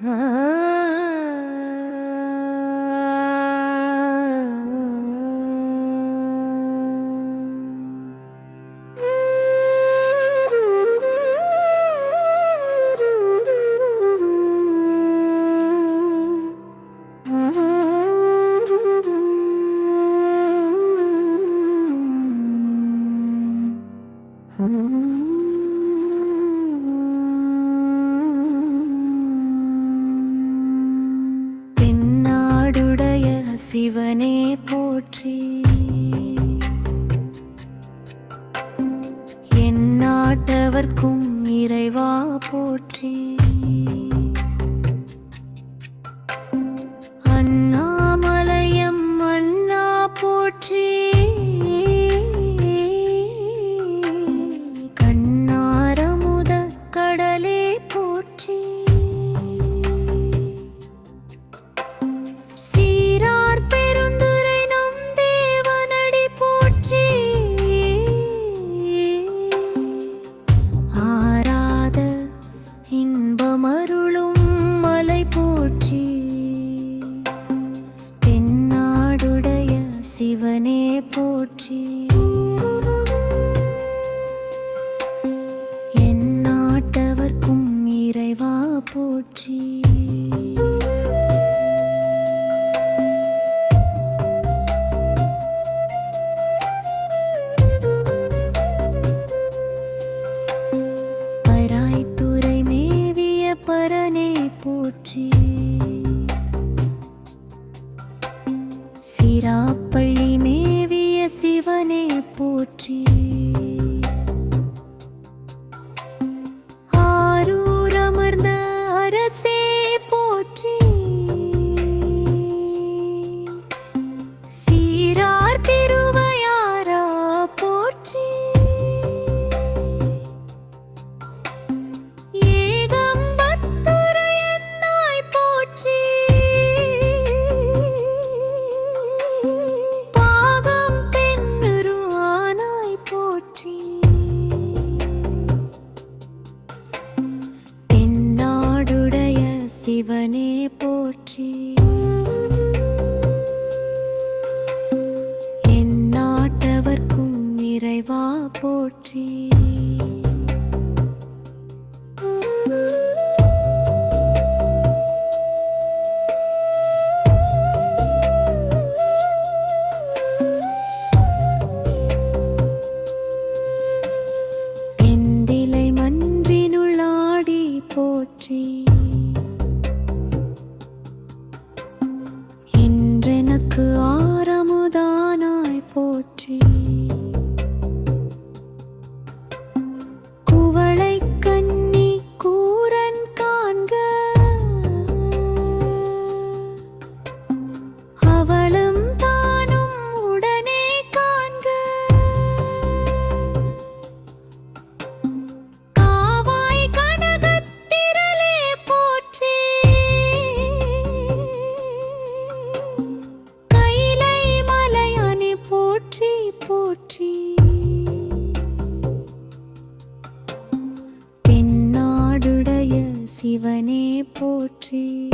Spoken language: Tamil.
Mm-hmm. சிவனே போற்றி. என் நாட்டவர்க்கும் இறைவா போற்றி. சிவனே போற்றி. என் நாட்டவர்க்கும் இறைவா போற்றி. பராய்த்துறை மேவிய பரனே போற்றி. சிராப்பள்ளி இறைவா போற்றி. சிவனே போற்றி.